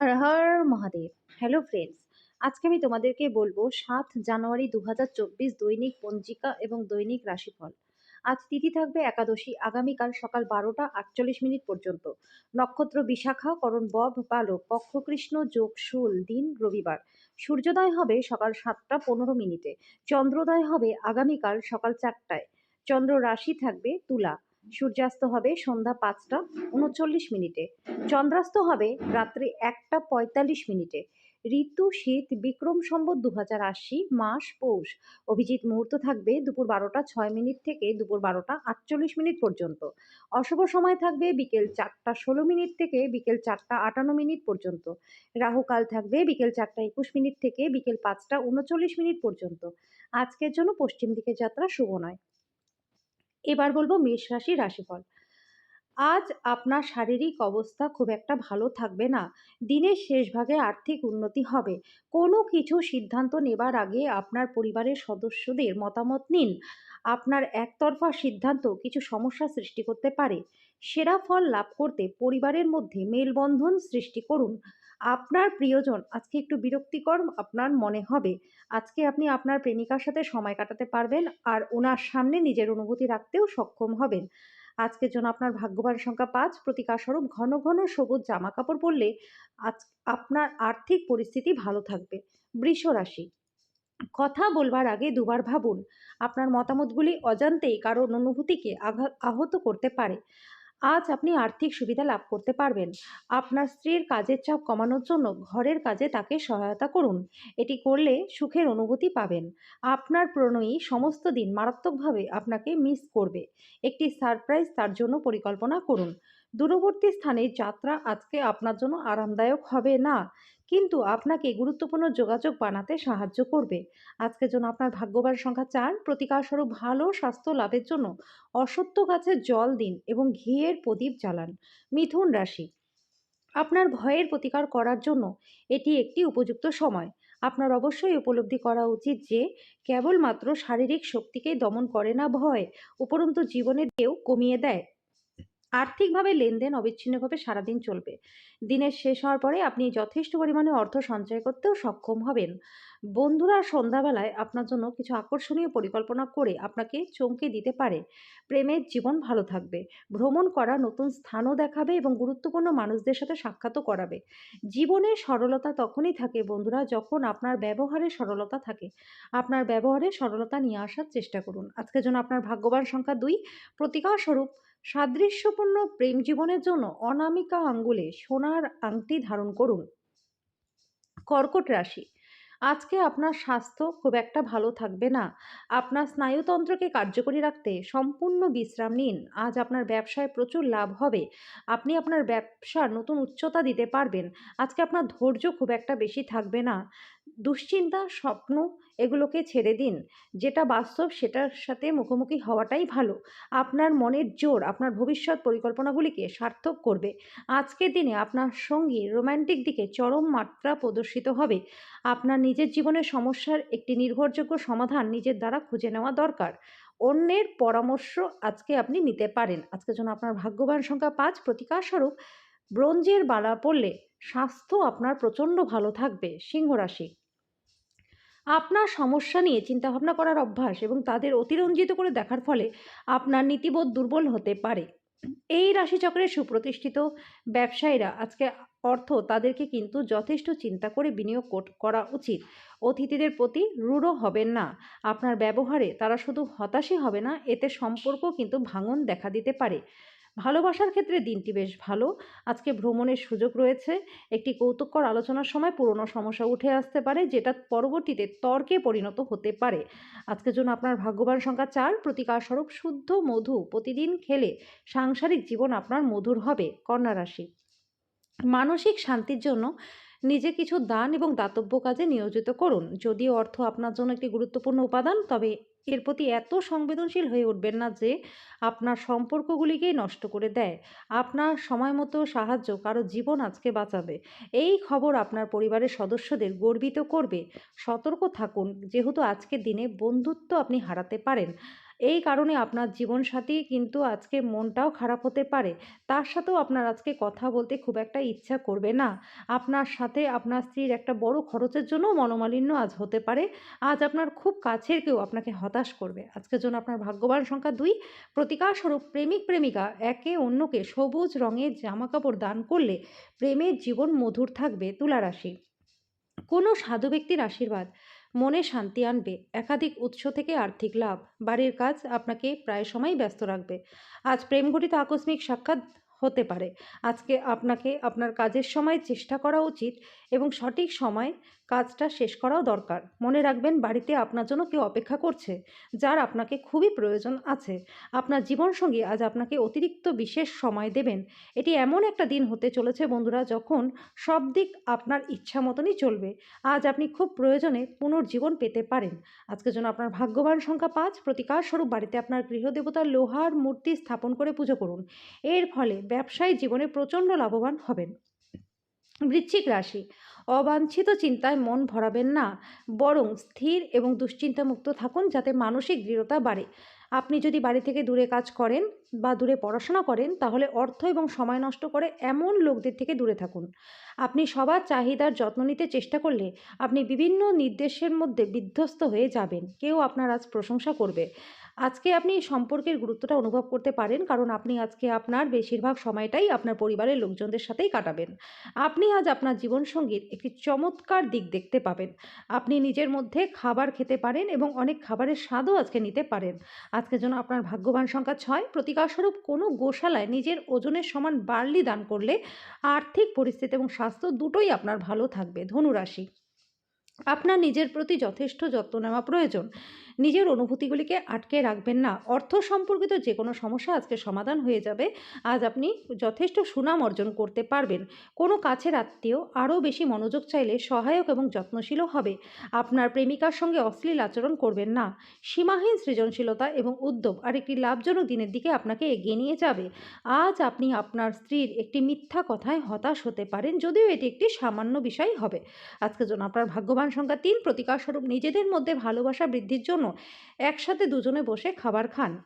হর Har Mahadev. Hello friends আজকে আমি তোমাদেরকে বলব সাত জানুয়ারি দু হাজার চব্বিশ দৈনিক পঞ্জিকা এবং দৈনিক রাশিফল। আজ তিথি থাকবে একাদশী, আগামীকাল সকাল বারোটা আটচল্লিশ মিনিট পর্যন্ত। নক্ষত্র বিশাখা, করণ বব, বালক পক্ষ কৃষ্ণ যোগ, শুল, দিন, রবিবার। সূর্যোদয় হবে সকাল সাতটা পনেরো মিনিটে। চন্দ্রোদয় হবে আগামীকাল সকাল চারটায়। চন্দ্র রাশি থাকবে তুলা। সূর্যাস্ত হবে সন্ধ্যা পাঁচটা উনচল্লিশ মিনিটে। চন্দ্রাস্ত হবে রাত্রি একটা পঁয়তাল্লিশ মিনিটে। ঋতু, শীত, বিক্রম সম্বত দু আশি, মাস, পৌষ। অভিজিৎ মুহূর্ত থাকবে দুপুর বারোটা ছয় মিনিট থেকে দুপুর বারোটা আটচল্লিশ মিনিট পর্যন্ত। অশুভ সময় থাকবে বিকেল চারটা ষোলো মিনিট থেকে বিকেল চারটা আটান্ন মিনিট পর্যন্ত। রাহুকাল থাকবে বিকেল চারটা একুশ মিনিট থেকে বিকেল পাঁচটা উনচল্লিশ মিনিট পর্যন্ত। আজকের জন্য পশ্চিম দিকে যাত্রা শুভ নয়। এবার বলব মেষ রাশি রাশিফল। আজ আপনার শারীরিক অবস্থা খুব একটা ভালো থাকবে না। দিনের শেষ ভাগে আর্থিক উন্নতি হবে। কোনো কিছু সিদ্ধান্ত নেবার আগে আপনার পরিবারের সদস্যদের মতামত নিন। আপনার একতরফা সিদ্ধান্ত কিছু সমস্যা সৃষ্টি করতে পারে। সেরা ফল লাভ করতে পরিবারের মধ্যে মেলবন্ধন সৃষ্টি করুন। আপনার প্রিয়জন, আজকে একটু বিরক্তিকর আপনার মনে হবে। আজকে আপনি আপনার প্রেমিকার সাথে সময় কাটাতে পারবেন আর ওনার সামনে নিজের অনুভূতি রাখতেও সক্ষম হবেন। আজকের জন্য আপনার ভাগ্যবান সংখ্যা পাঁচ প্রতিকারস্বরূপ ঘন ঘন সবুজ জামা কাপড় পরলে আজ আপনার আর্থিক পরিস্থিতি ভালো থাকবে। বৃষ রাশি, কথা বলবার আগে দুবার ভাবুন, আপনার মতামতগুলি অজান্তেই কারোর অনুভূতিকে আঘাত আহত করতে পারে। আজ আপনি আর্থিক সুবিধা লাভ করতে পারবেন। আপনার স্ত্রীর কাজের চাপ কমানোর জন্য ঘরের কাজে তাকে সহায়তা করুন। এটি করলে সুখের অনুভূতি পাবেন। আপনার প্রণয়ী সমস্ত দিন মারাত্মকভাবে আপনাকে মিস করবে। একটি সারপ্রাইজ তার জন্য পরিকল্পনা করুন। দূরবর্তী স্থানে যাত্রা আজকে আপনার জন্য আরামদায়ক হবে না। কিন্তু আপনাকে গুরুত্বপূর্ণ যোগাযোগ বানাতে সাহায্য করবে। আজকের জন্য আপনার ভাগ্যবান সংখ্যা চার। প্রতিকারস্বরূপ ভালো, স্বাস্থ্য লাভের জন্য অসত্য গাছে জল দিন এবং ঘিয়ের প্রদীপ জ্বালান। মিথুন রাশি, আপনার ভয়ের প্রতিকার করার জন্য এটি একটি উপযুক্ত সময়। আপনার অবশ্যই উপলব্ধি করা উচিত যে, কেবলমাত্র শারীরিক শক্তিকেই দমন করে না ভয়, উপরন্তু জীবনের ঢেউ কমিয়ে দেয়। আর্থিকভাবে লেনদেন অবিচ্ছিন্নভাবে সারাদিন চলবে। দিনের শেষ হওয়ার পরে আপনি যথেষ্ট পরিমাণে অর্থ সঞ্চয় করতেও সক্ষম হবেন। বন্ধুরা সন্ধ্যাবেলায় আপনার জন্য কিছু আকর্ষণীয় পরিকল্পনা করে আপনাকে চমকে দিতে পারে। প্রেমের জীবন ভালো থাকবে। ভ্রমণ করা নতুন স্থানও দেখাবে এবং গুরুত্বপূর্ণ মানুষদের সাথে সাক্ষাৎও করাবে। জীবনে সরলতা তখনই থাকে বন্ধুরা যখন আপনার ব্যবহারে সরলতা থাকে। আপনার ব্যবহারে সরলতা নিয়ে আসার চেষ্টা করুন। আজকের জন্য আপনার ভাগ্যবান সংখ্যা দুই। প্রতিকার স্বরূপ সাদৃশ্যপূর্ণ প্রেম জীবনের জন্য অনামিকা আঙ্গুলে সোনার আংটি ধারণ করুন। কর্কট রাশি, আজকে আপনার স্বাস্থ্য খুব একটা ভালো থাকবে না। আপনার স্নায়ুতন্ত্রকে কার্যকরী রাখতে সম্পূর্ণ বিশ্রাম নিন। আজ আপনার ব্যবসায় প্রচুর লাভ হবে। আপনি আপনার ব্যবসার নতুন উচ্চতা দিতে পারবেন। আজকে আপনার ধৈর্য খুব একটা বেশি থাকবে না। দুশ্চিন্তা, স্বপ্ন এগুলোকে ছেড়ে দিন। যেটা বাস্তব সেটার সাথে মুখোমুখি হওয়াটাই ভালো। আপনার মনের জোর, আপনার ভবিষ্যৎ পরিকল্পনাগুলিকে সার্থক করবে। আজকের দিনে আপনার সঙ্গী রোম্যান্টিক দিকে চরম মাত্রা প্রদর্শিত হবে। আপনার নিজের জীবনের সমস্যার একটি নির্ভরযোগ্য সমাধান নিজের দ্বারা খুঁজে নেওয়া দরকার। অন্যের পরামর্শ আজকে আপনি নিতে পারেন। আজকের জন্য আপনার ভাগ্যবান সংখ্যা পাঁচ প্রতিকার স্বরূপ ব্রোঞ্জের বালা পড়লে স্বাস্থ্য আপনার প্রচণ্ড ভালো থাকবে। সিংহ রাশি আপনার সমস্যা নিয়ে চিন্তাভাবনা করার অভ্যাস এবং তাদের অতিরঞ্জিত করে দেখার ফলে আপনার নীতিবোধ দুর্বল হতে পারে। এই রাশিচক্রের সুপ্রতিষ্ঠিত ব্যবসায়ীরা আজকে অর্থ তাদেরকে কিন্তু যথেষ্ট চিন্তা করে বিনিয়োগ করা উচিত। অতিথিদের প্রতি রূঢ় হবেন না। আপনার ব্যবহারে তারা শুধু হতাশই হবে না, এতে সম্পর্ক কিন্তু ভাঙন দেখা দিতে পারে। ভালোবাসার ক্ষেত্রে দিনটি বেশ ভালো। আজকে ভ্রমণের সুযোগ রয়েছে। একটি কৌতুককর আলোচনার সময় পুরনো সমস্যা উঠে আসতে পারে, যেটা পরবর্তীতে তর্কে পরিণত হতে পারে। আজকের জন্য আপনার ভাগ্যবান সংখ্যা চার। প্রতিকারস্বরূপ শুদ্ধ মধু প্রতিদিন খেলে সাংসারিক জীবন আপনার মধুর হবে। কন্যা রাশি। মানসিক শান্তির জন্য নিজে কিছু দান এবং দাতব্য কাজে নিয়োজিত করুন। যদিও অর্থ আপনার জন্য একটি গুরুত্বপূর্ণ উপাদান, তবে এর প্রতি এত সংবেদনশীল হয়ে উঠবেন না যে আপনার সম্পর্কগুলিকেই নষ্ট করে দেয়। আপনার সময় মতো সাহায্য কারও জীবন আজকে বাঁচাবে। এই খবর আপনার পরিবারের সদস্যদের গর্বিত করবে। সতর্ক থাকুন, যেহেতু আজকের দিনে বন্ধুত্ব আপনি হারাতে পারেন। এই কারণে আপনার জীবনসাথী কিন্তু আজকে মনটাও খারাপ হতে পারে। তার সাথেও আপনার আজকে কথা বলতে খুব একটা ইচ্ছা করবে না। আপনার সাথে আপনার স্ত্রীর একটা বড় খরচের জন্য মনোমালিন্য আজ হতে পারে। আজ আপনার খুব কাছের কেউ আপনাকে হতাশ করবে। আজকের জন্য আপনার ভাগ্যবান সংখ্যা দুই। প্রতিকার স্বরূপ প্রেমিক প্রেমিকা একে অন্যকে সবুজ রঙের জামাকাপড় দান করলে প্রেমের জীবন মধুর থাকবে তুলা রাশি কোনো সাধু ব্যক্তির আশীর্বাদ। মনে শান্তি আনবে। একাধিক উৎস থেকে আর্থিক লাভ। বাড়ির কাজ আপনাকে প্রায় সময় ব্যস্ত রাখবে। আজ প্রেম ঘটিত আকস্মিক সাক্ষাৎ হতে পারে। আজকে আপনাকে আপনার কাজের সময় চেষ্টা করা উচিত এবং সঠিক সময় কাজটা শেষ করাও দরকার। মনে রাখবেন, বাড়িতে আপনার জন্য কেউ অপেক্ষা করছে, যার আপনাকে খুবই প্রয়োজন আছে। আপনার জীবনসঙ্গী আজ আপনাকে অতিরিক্ত বিশেষ সময় দেবেন। এটি এমন একটা দিন হতে চলেছে বন্ধুরা, যখন সব দিক আপনার ইচ্ছা মতনই চলবে। আজ আপনি খুব প্রয়োজনে পুনর্জীবন পেতে পারেন। আজকের জন্য আপনার ভাগ্যবান সংখ্যা পাঁচ। প্রতিকার স্বরূপ বাড়িতে আপনার গৃহদেবতার লোহার মূর্তি স্থাপন করে পুজো করুন। এর ফলে ব্যবসায়ী জীবনে প্রচণ্ড লাভবান হবেন। বৃশ্চিক রাশি। অবাঞ্ছিত চিন্তায় মন ভরাবেন না। বরং স্থির এবং দুশ্চিন্তামুক্ত থাকুন যাতে মানসিক দৃঢ়তা বাড়ে। আপনি যদি বাড়ি থেকে দূরে কাজ করেন বা দূরে পড়াশোনা করেন, তাহলে অর্থ এবং সময় নষ্ট করে এমন লোকদের থেকে দূরে থাকুন। আপনি সবার চাহিদার যত্ন নিতে চেষ্টা করলে আপনি বিভিন্ন নির্দেশের মধ্যে বিধ্বস্ত হয়ে যাবেন। কেউ আপনার আজ প্রশংসা করবে। আজকে আপনি সম্পর্কের গুরুত্বটা অনুভব করতে পারেন, কারণ আপনি আজকে আপনার বেশিরভাগ সময়টাই আপনার পরিবারের লোকজনদের সাথেই কাটাবেন। আপনি আজ আপনার জীবনসঙ্গীর একটি চমৎকার দিক দেখতে পাবেন। আপনি নিজের মধ্যে খাবার খেতে পারেন এবং অনেক খাবারের স্বাদও আজকে নিতে পারেন। আজকে যেন আপনার ভাগ্যবান সংখ্যা ছয়, প্রতিকারস্বরূপ কোনো গোশালায় নিজের ওজনের সমান বার্লি দান করলে আর্থিক পরিস্থিতি এবং স্বাস্থ্য দুটোই আপনার ভালো থাকবে। ধনুরাশি, আপনার নিজের প্রতি যথেষ্ট যত্ন নেওয়া প্রয়োজন। নিজের অনুভূতিগুলিকে আটকে রাখবেন না। অর্থ সম্পর্কিত যে কোনো সমস্যা আজকে সমাধান হয়ে যাবে। আজ আপনি যথেষ্ট সুনাম অর্জন করতে পারবেন। কোনো কাছের আত্মীয় আরও বেশি মনোযোগ চাইলে সহায়ক এবং যত্নশীলও হবে। আপনার প্রেমিকার সঙ্গে অশ্লীল আচরণ করবেন না। সীমাহীন সৃজনশীলতা এবং উদ্যোগ আর একটি লাভজনক দিনের দিকে আপনাকে এগিয়ে নিয়ে যাবে। আজ আপনি আপনার স্ত্রীর একটি মিথ্যা কথায় হতাশ হতে পারেন, যদিও এটি একটি সামান্য বিষয় হবে। আজকের জন্য আপনার ভাগ্যবান সংখ্যা তিন। প্রতিকারস্বরূপ নিজেদের মধ্যে ভালোবাসা বৃদ্ধির জন্য একসাথে দুজনে বসে খাবার খান।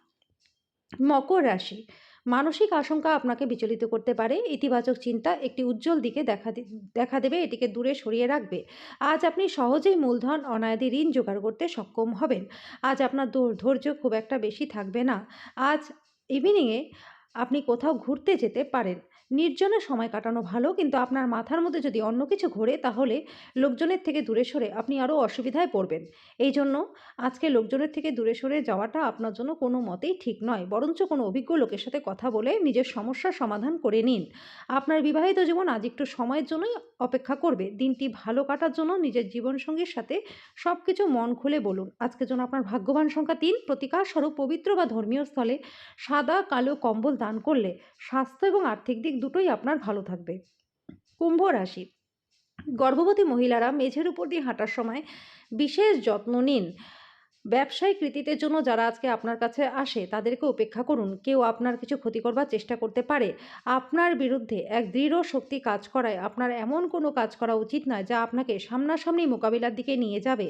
মকর রাশি। মানসিক আশঙ্কা আপনাকে বিচলিত করতে পারে। ইতিবাচক চিন্তা একটি উজ্জ্বল দিকে দেখা দেখা দেবে, এটিকে দূরে সরিয়ে রাখবে। আজ আপনি সহজেই মূলধন, অনায়াদি ঋণ জোগাড় করতে সক্ষম হবেন। আজ আপনার ধৈর- ধৈর্য খুব একটা বেশি থাকবে না। আজ ইভিনিংয়ে আপনি কোথাও ঘুরতে যেতে পারেন। নির্জনে সময় কাটানো ভালো, কিন্তু আপনার মাথার মধ্যে যদি অন্য কিছু ঘোরে, তাহলে লোকজনের থেকে দূরে সরে আপনি আরও অসুবিধায় পড়বেন। এই জন্য আজকে লোকজনের থেকে দূরে সরে যাওয়াটা আপনার জন্য কোনো মতেই ঠিক নয়। বরঞ্চ কোনো অভিজ্ঞ লোকের সাথে কথা বলে নিজের সমস্যার সমাধান করে নিন। আপনার বিবাহিত জীবন আজ একটু সময়ের জন্যই অপেক্ষা করবে। দিনটি ভালো কাটার জন্য নিজের জীবনসঙ্গীর সাথে সব কিছু মন খুলে বলুন। আজকের জন্য আপনার ভাগ্যবান সংখ্যা তিন। প্রতিকার স্বরূপ পবিত্র বা ধর্মীয় স্থলে সাদা কালো কম্বল দান করলে স্বাস্থ্য এবং আর্থিক দিক দুটোই আপনার ভালো থাকবে। কুম্ভ রাশি। গর্ভবতী মহিলারা মেঝের উপর দিয়ে হাঁটার সময় বিশেষ যত্ন নিন। ব্যবসায়িক কৃতিত্বের জন্য যারা আজকে আপনার কাছে আসে, তাদেরকে উপেক্ষা করুন। কেউ আপনার কিছু ক্ষতি করবার চেষ্টা করতে পারে। আপনার বিরুদ্ধে এক দৃঢ় শক্তি কাজ করায় আপনার এমন কোনো কাজ করা উচিত নয় যা আপনাকে সামনাসামনি মোকাবিলার দিকে নিয়ে যাবে।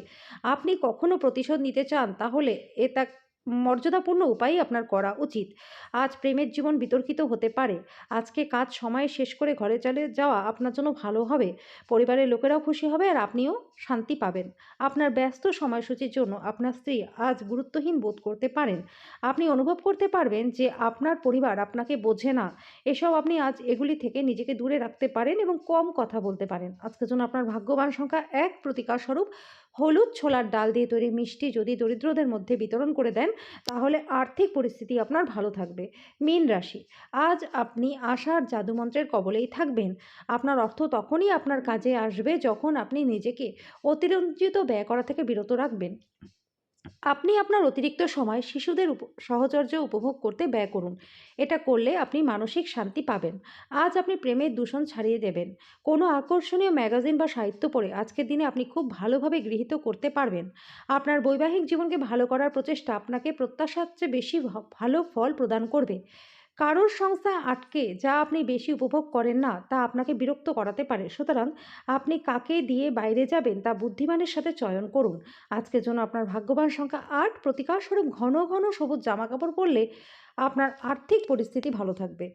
আপনি কখনো প্রতিশোধ নিতে চান, তাহলে এটা মর্যাদাপূর্ণ উপায়ই আপনার করা উচিত। আজ প্রেমের জীবন বিতর্কিত হতে পারে। আজকে কাজ সময়ে শেষ করে ঘরে চলে যাওয়া আপনার জন্য ভালো হবে। পরিবারের লোকেরাও খুশি হবে আর আপনিও শান্তি পাবেন। আপনার ব্যস্ত সময়সূচির জন্য আপনার স্ত্রী আজ গুরুত্বহীন বোধ করতে পারেন। আপনি অনুভব করতে পারবেন যে আপনার পরিবার আপনাকে বোঝে না। এসব আপনি আজ এগুলি থেকে নিজেকে দূরে রাখতে পারেন এবং কম কথা বলতে পারেন। আজকের জন্য আপনার ভাগ্যবান সংখ্যা এক প্রতিকার স্বরূপ। হলুদ ছোলার ডাল দিয়ে তৈরি মিষ্টি যদি দরিদ্রদের মধ্যে বিতরণ করে দেন, তাহলে আর্থিক পরিস্থিতি আপনার ভালো থাকবে। মীন রাশি, আজ আপনি আশার জাদুমন্ত্রের কবলেই থাকবেন। আপনার অর্থ তখনই আপনার কাজে আসবে যখন আপনি নিজেকে অতিরঞ্জিত ব্যয় করা থেকে বিরত রাখবেন। আপনি আপনার অতিরিক্ত সময় শিশুদের উপ, সহচর্য উপভোগ করতে ব্যয় করুন। এটা করলে আপনি মানসিক শান্তি পাবেন। আজ আপনি প্রেমের দূষণ ছাড়িয়ে দেবেন। কোনো আকর্ষণীয় ম্যাগাজিন বা সাহিত্য পড়ে আজকের দিনে আপনি খুব ভালোভাবে গৃহীত করতে পারবেন। আপনার বৈবাহিক জীবনকে ভালো করার প্রচেষ্টা আপনাকে প্রত্যাশার চেয়ে বেশি ভালো ফল প্রদান করবে। কারোর সংস্থায় আটকে যা আপনি বেশি উপভোগ করেন না, তা আপনাকে বিরক্ত করাতে পারে। সুতরাং আপনি কাকে দিয়ে বাইরে যাবেন তা বুদ্ধিমানের সাথে চয়ন করুন। আজকের জন্য আপনার ভাগ্যবান সংখ্যা আট। প্রতিকারস্বরূপ ঘন ঘন সবুজ জামা কাপড় পরলে আপনার আর্থিক পরিস্থিতি ভালো থাকবে।